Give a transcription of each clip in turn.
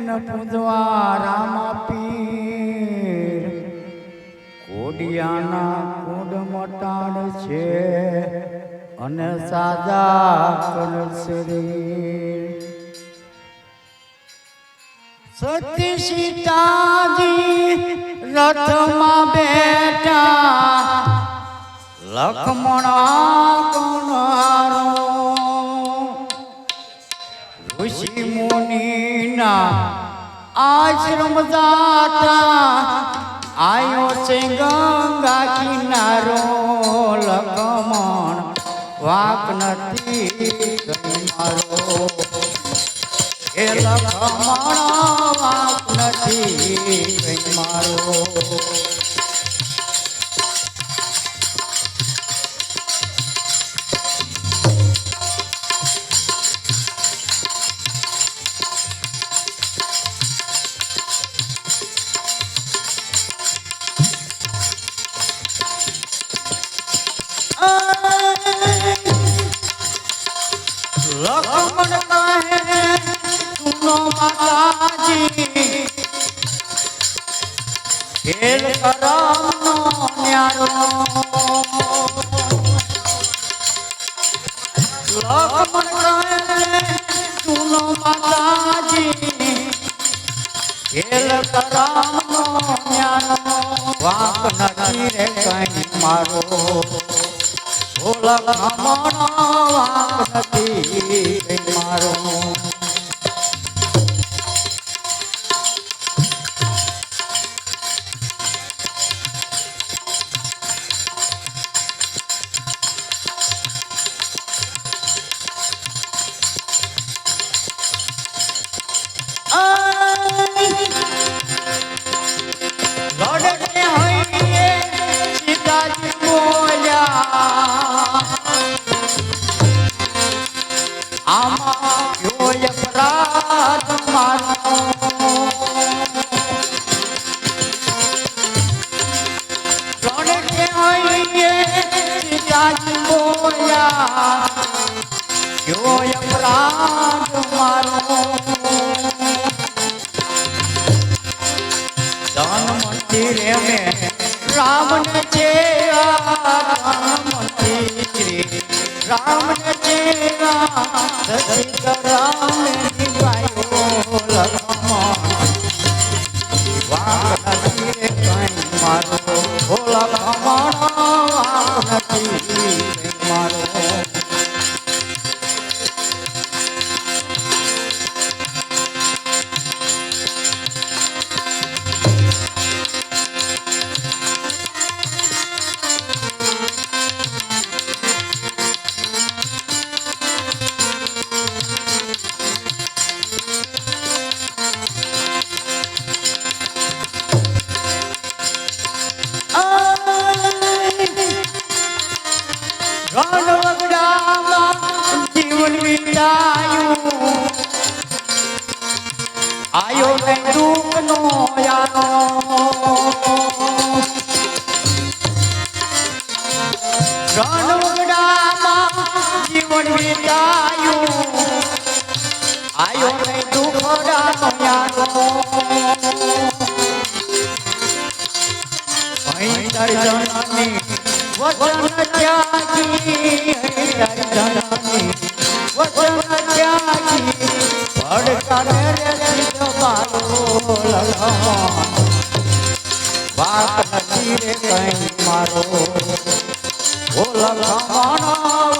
અને પૂજવા રામા પીર કોડિયાના કુંડ મટાડ છે અને સાજા કર શરીર. સતી સીતાજી રથમાં બેઠા. લક્ષ્મણ કુણારો. ઋષિ મુનિના આશ્રમ જાતા આયો છે ગંગા કિનારો, લક્ષ્મણ વાક નથી મારો એ લખમણ વાક નથી મારો ખેલ કરમનો ન્યારો. કહે સુનો માતાજી ખેલ કરમનો ન્યારો વાંક નથી મારો. ઓલા ખમણો વાંક નથી મારો સીતાજી બોલ્યા રામ મારો. ધન મંદિરે મેં રામને રામ મંદિરે રામને સતી રામને નિભાયો લખમણ વાંક કઈ મારો. વાત નથી રે કઈ મારો. લલમણ વાત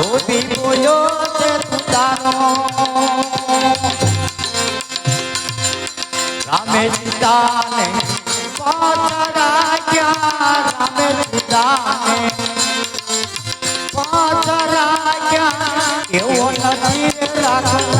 ધોબી બોલ્યો છે તું તારો રામે સીતાને પાછરાયા રામે સીતાને પાછરાયા એવો નથી રાખનારો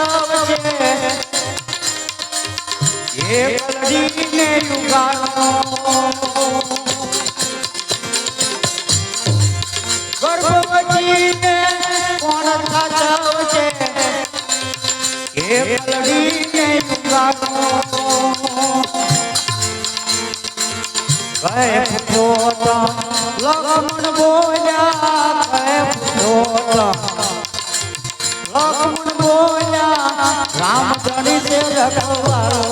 સાચવશે એ કલડીને યુગાનો ગર્ભવતીને કોણ એ કય પુત્રોતા લગમણ બોલ્યા રામ જણી છે રખવાળો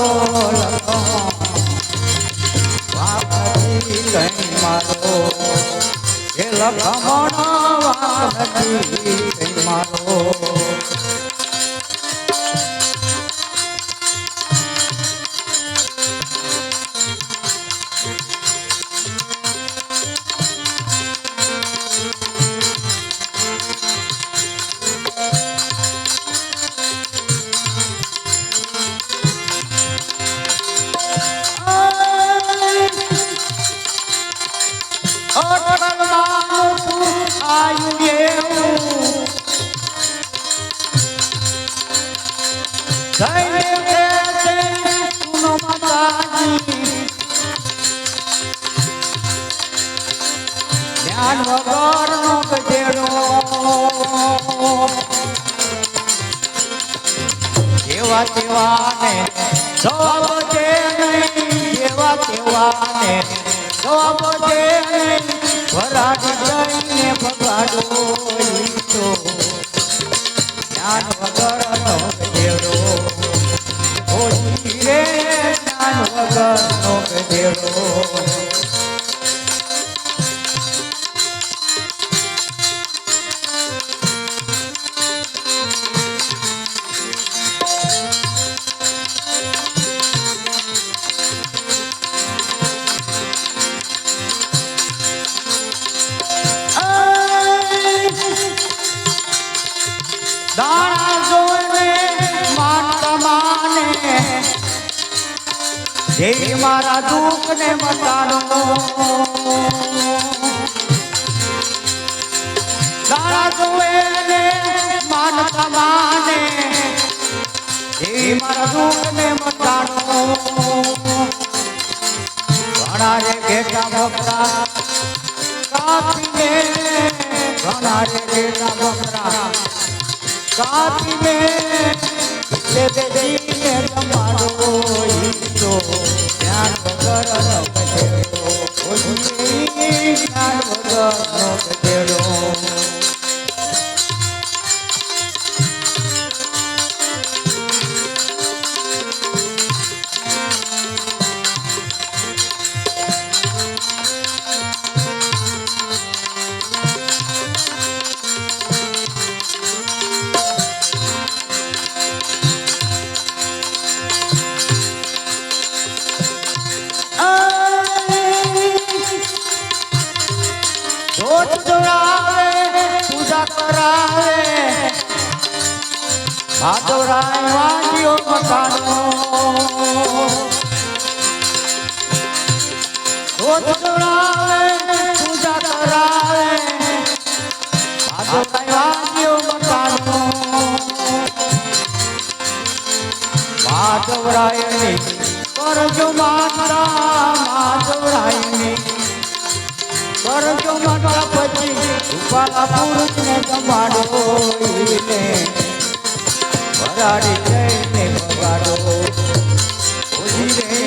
વાપી કઈ મારો એ લખમણ મારો. જ્ઞાન વગરનો ગધેડો જેવા તેવાને જવાબ દે નહીં. જેવા તેવાને જવાબ દે નહીં. વરાડ દઈને ભગાડો તો જ્ઞાન વગરનો ગધેડો ઓછી રે જ્ઞાન વગરનો ગધેડો દાણા દેવી મારા દુઃખ ને મટાડો દાણા જોઈને માનતા માને દેવી મારા દુઃખ ને મટાડો ઘણા રે ઘેટા બકરા કાપીને, ઘણા રે ઘેટા બકરા કાપી મેં એટલે બેસીને જમાડો ઈચ્છો. જ્ઞાન વગરનો ગધેડો ઓછી જ્ઞાન વગરનો ગધેડો જોત જોડાવે, પૂજા કરાવે. ભાદોરાય વાંગ્યો મકાનો જોડાવે પૂજા કરાવે. ભાદોરાય વાંગ્યો મકાનો માધવરાયની કરજો માતા માધવરાયની કરજો માતા પછી રૂપાલા પુરુષને જમાડો ઈને વરાડી જઈને બગાડો ઓજી રે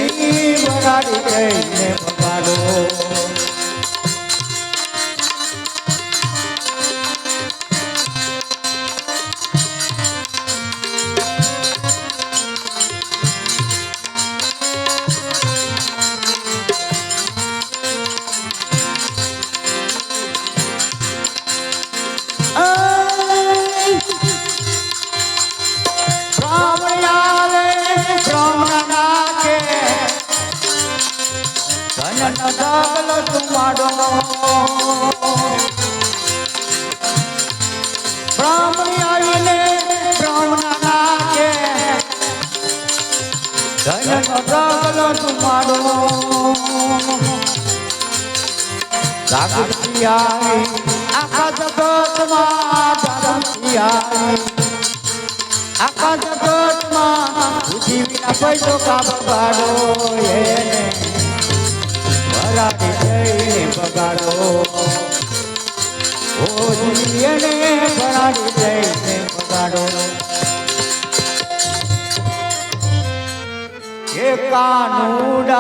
વરાડી જઈને બગાડો નાકે ધન નગલ તુમાડો. બ્રાહ્મણ આવીને બ્રાહ્મણ નાકે ધન નગલ તુમાડો. જગતમાં પૈસો કા બગાડો એને. વરાડી જઈને બગાડો. ઓજી એને વરાડી કાનુડા